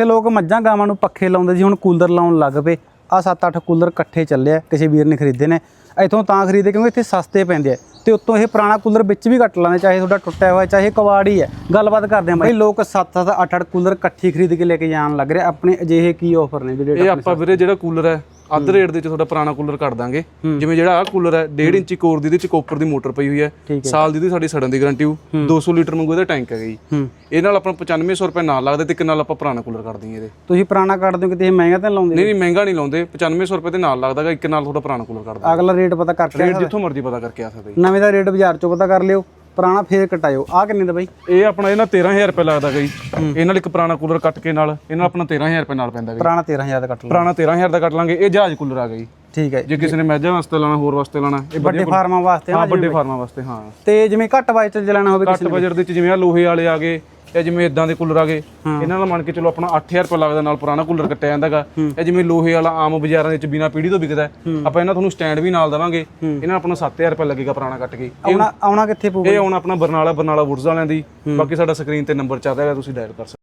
ਇੱਥੇ ਲੋਕ ਮੱਝਾਂ ਗਾਵਾਂ ਨੂੰ ਪੱਖੇ ਲਾਉਂਦੇ ਸੀ ਹੁਣ ਕੂਲਰ ਲਾਉਣ ਲੱਗ ਪਏ। ਆ 7-8 ਕੂਲਰ ਇਕੱਠੇ ਚੱਲੇ ਆ ਕਿਸੇ ਵੀਰ ਨੇ ਖਰੀਦੇ ਨੇ। ਇੱਥੋਂ ਤਾਂ ਖਰੀਦੇ ਕਿਉਂਕਿ ਇੱਥੇ ਸਸਤੇ ਪੈਂਦੇ ਆ। ਤੇ ਉੱਤੋਂ ਇਹ ਪੁਰਾਣਾ ਕੂਲਰ ਵਿੱਚ ਵੀ ਕੱਟ ਲਾਉਂਦੇ ਚਾਹੇ ਤੁਹਾਡਾ ਟੁੱਟਿਆ ਹੋਇਆ ਚਾਹੇ ਕਵਾੜੀ ਹੈ ਗੱਲਬਾਤ ਕਰਦੇ ਆ ਬਾਈ ਲੋਕ 7-7 8-8 ਕੂਲਰ ਇਕੱਠੀ ਖਰੀਦ ਕੇ ਲੈ ਕੇ ਜਾਣ ਲੱਗ ਰਹੇ ਆਪਣੇ ਅਜਿਹੇ ਕੀ ਆਫਰ ਨੇ ਵੀਰੇ ਇਹ ਆਪਾਂ ਵੀਰੇ ਜਿਹੜਾ ਕੂਲਰ ਹੈ ਅੱਧ ਰੇਟ ਦੇ ਵਿੱਚ ਤੁਹਾਡਾ ਪੁਰਾਣਾ ਕੂਲਰ ਕੱਢ ਦਾਂਗੇ। ਜਿਵੇਂ ਜਿਹੜਾ ਆਹ ਕੂਲਰ ਹੈ 1.5 ਇੰਚੀ ਕੋਰ ਦੀ ਇਹਦੇ ਚ ਕੋਪਰ ਦੀ ਮੋਟਰ ਪਈ ਹੋਈ ਹੈ। ਸਾਲ ਦੀ ਇਹਦੀ ਸਾਡੀ ਸੜਨ ਦੀ ਗਾਰੰਟੀ ਹੋ। 200 ਲੀਟਰ ਮੰਗੂ ਇਹਦਾ ਟੈਂਕ ਹੈਗਾ ਜੀ। ਇਹ ਨਾਲ ਆਪਣਾ 9500 ਰੁਪਏ ਨਾਲ ਲੱਗਦਾ ਤੇ ਇੱਕ ਨਾਲ ਆਪਾਂ ਪੁਰਾਣਾ ਕੂਲਰ ਕਰ ਦਈਏ ਇਹਦੇ। ਤੁਸੀਂ ਪੁਰਾਣਾ ਕੱਢਦੇ ਹੋ ਕਿਤੇ ਮਹਿੰਗਾ ਤਾਂ ਲਾਉਂਦੇ? ਨਹੀਂ ਨਹੀਂ ਮਹਿੰਗਾ ਨਹੀਂ ਲਾਉਂਦੇ। 9500 ਰੁਪਏ ਦੇ ਨਾਲ ਲੱਗਦਾਗਾ ਇੱਕ ਨਾਲ ਤੁਹਾਡਾ ਪੁਰਾਣਾ ਕੂਲਰ ਕਰ ਦਾਂਗੇ ਅਗਲਾ ਰੇਟ ਪਤਾ ਕਰਕੇ ਰੇਟ ਜਿੱਥੋਂ ਮਰਜ਼ੀ ਪਤਾ ਕਰਕੇ ਆ ਸਕਦੇ। ਨਵੇਂ ਦਾ ਰੇਟ ਬਾਜ਼ਾਰ ਚੋਂ ਪਤਾ ਕਰ ਲਿਓ। ਪੁਰਾਣਾ ਫੇਰ ਕਟਾਇਓ। ਆ ਕਿੰਨੇ ਦਾ ਬਾਈ? ਇਹ ਆਪਣਾ ਇਹ ਨਾਲ 13000 ਰੁਪਏ ਲੱਗਦਾ ਜੀ। ਇਹ ਨਾਲ ਇੱਕ ਪੁਰਾਣਾ ਕੂਲਰ ਕੱਟ ਕੇ ਨਾਲ ਇਹ ਨਾਲ ਆਪਣਾ 13000 ਰੁਪਏ ਨਾਲ ਪੈਂਦਾ ਜੀ। ਪੁਰਾਣਾ 13000 ਦਾ ਕੱਟ ਲਓ। ਪੁਰਾਣਾ 13000 ਦਾ ਕੱਟ ਲਾਂਗੇ। ਇਹ ਜਹਾਜ਼ ਕੂਲਰ ਆ ਜੀ। ਠੀਕ ਹੈ। ਜੇ ਕਿਸੇ ਨੇ ਮਹਿਜਾਂ ਵਾਸਤੇ ਲਾਣਾ ਹੋਰ ਵਾਸਤੇ ਲਾਣਾ ਇਹ ਵੱਡੇ ਫਾਰਮਾਂ ਵਾਸਤੇ ਹਾਂ ਵੱਡੇ ਫਾਰਮਾਂ ਵਾਸਤੇ ਹਾਂ। ਤੇ ਜਿਵੇਂ ਘੱਟ ਵਾਈਟ ਚ ਚਲਾਣਾ ਹੋਵੇ ਘੱਟ ਬਜਟ ਦੇ ਵਿੱਚ ਜਿਵੇਂ ਆ ਲੋਹੇ ਵਾਲੇ ਆ ਗਏ ਜਾਂ ਜਿਵੇਂ ਇਦਾਂ ਦੇ ਕੂਲਰ ਆ ਗਏ। ਇਹਨਾਂ ਨਾਲ ਮੰਨ ਕੇ ਚਲੋ ਆਪਣਾ 8000 ਰੁਪਏ ਲੱਗਦਾ ਨਾਲ ਪੁਰਾਣਾ ਕੂਲਰ ਕੱਟਿਆ ਜਾਂਦਾਗਾ ਇਹ ਜਿਵੇਂ ਲੋਹੇ ਵਾਲਾ ਆਮ ਬਾਜ਼ਾਰਾਂ ਦੇ ਵਿੱਚ ਬਿਨਾ ਪੀੜੀ ਤੋਂ ਵਿਕਦਾ। ਆਪਾਂ ਇਹਨਾਂ ਤੁਹਾਨੂੰ ਸਟੈਂਡ ਵੀ ਨਾਲ ਦੇਵਾਂਗੇ। ਇਹਨਾਂ ਆਪਣਾ 7000 ਰੁਪਏ ਲੱਗੇਗਾ ਪੁਰਾਣਾ ਕੱਟ ਕੇ। ਆਉਣਾ ਆਉਣਾ ਕਿੱਥੇ ਪਊਗਾ? ਇਹ ਹੁਣ ਆਪਣਾ ਬਰਨਾਲਾ ਬਰਨਾਲਾ ਵੁੱਡਸ ਵਾਲਿਆਂ ਦੀ। ਬਾਕੀ ਸਾਡਾ ਸਕਰੀਨ ਤੇ ਨੰਬਰ ਚੱਲ ਰਿਹਾ ਤੁਸੀਂ ਡਾਇਲ ਕਰ ਸਕਦੇ